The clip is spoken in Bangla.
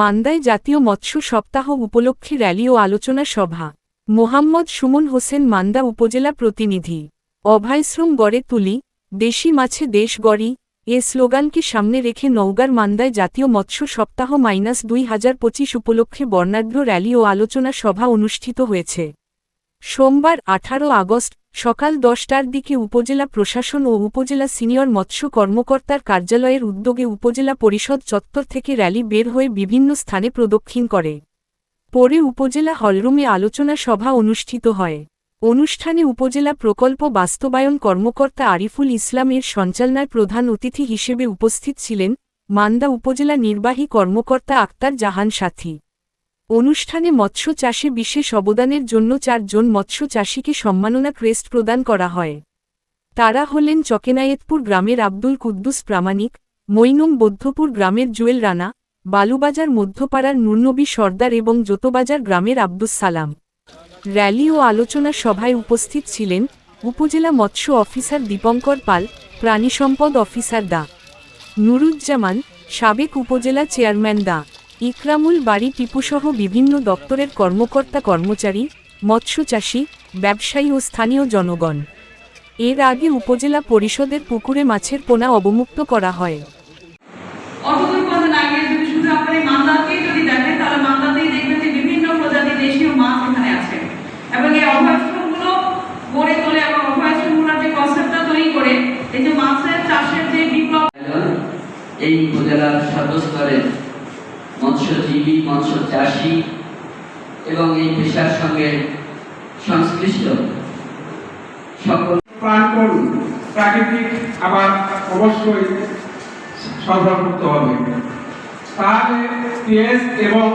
মান্দায় জাতীয় মৎস্য সপ্তাহ উপলক্ষে র্যালি ও আলোচনা সভা। মোহাম্মদ সুমন হোসেন মান্দা উপজেলা প্রতিনিধি। অভয়শ্রম গড়ে তুলি, দেশি মাছে দেশ গড়ি, এ স্লোগানকে সামনে রেখে নওগাঁর মান্দায় জাতীয় মৎস্য সপ্তাহ মাইনাস দুই হাজার পঁচিশ উপলক্ষে বর্ণাঢ্য র্যালি ও আলোচনা সভা অনুষ্ঠিত হয়েছে। সোমবার আঠারো আগস্ট সকাল দশটার দিকে উপজেলা প্রশাসন ও উপজেলা সিনিয়র মৎস্য কর্মকর্তার কার্যালয়ের উদ্যোগে উপজেলা পরিষদ চত্বর থেকে র্যালি বের হয়ে বিভিন্ন স্থানে প্রদক্ষিণ করে। পরে উপজেলা হলরুমে আলোচনা সভা অনুষ্ঠিত হয়। অনুষ্ঠানে উপজেলা প্রকল্প বাস্তবায়ন কর্মকর্তা আরিফুল ইসলামের সঞ্চালনায় প্রধান অতিথি হিসেবে উপস্থিত ছিলেন মান্দা উপজেলা নির্বাহী কর্মকর্তা আক্তার জাহান সাথী। অনুষ্ঠানে মৎস্য চাষে বিশেষ অবদানের জন্য চারজন মৎস্য চাষীকে সম্মাননা ক্রেস্ট প্রদান করা হয়। তারা হলেন চকেনায়েতপুর গ্রামের আব্দুল কুদ্দুস প্রামাণিক মৈনম বৌদ্ধপুর গ্রামের জুয়েল রানা, বালুবাজার মধ্যপাড়ার নুরনবী সর্দার এবং জোতবাজার গ্রামের আব্দুস সালাম। র্যালি ও আলোচনা সভায় উপস্থিত ছিলেন উপজেলা মৎস্য অফিসার দীপঙ্কর পাল প্রাণিসম্পদ অফিসার দা। নুরুজ্জামান, সাবেক উপজেলা চেয়ারম্যান দা। ইকরামুল বাড়ি টিপুসহ বিভিন্ন দপ্তরের কর্মকর্তা কর্মচারী মৎস্যচাষী ব্যবসায়ী ও স্থানীয় জনগণ। এর আগে উপজেলা পরিষদের পুকুরে মাছের পোনা অবমুক্ত করা হয়। অতদূর পথে না গিয়ে যদি শুধু আপনি মান্দাতেই যদি দেখেন তাহলে মান্দাতেই দেখবেন যে বিভিন্ন প্রজাতির দেশীয় মাছ এখানে আছে। এবং এই অভয়াশ্রমগুলো গড়ে তোলে এবং অভয়াশ্রমগুলোর যে কনসেপ্টটা তৈরি করে এই যে মাছের চাষের যে বিপ্লব এই উপজেলার সর্বস্তরের মৎস্যজীবী মৎস্য চাষি এবং এই পেশার সঙ্গে সংশ্লিষ্ট সকল প্রাণ প্রাকৃতিক আবার অবশ্যই সরবরাহ করতে হবে। তাহলে এবং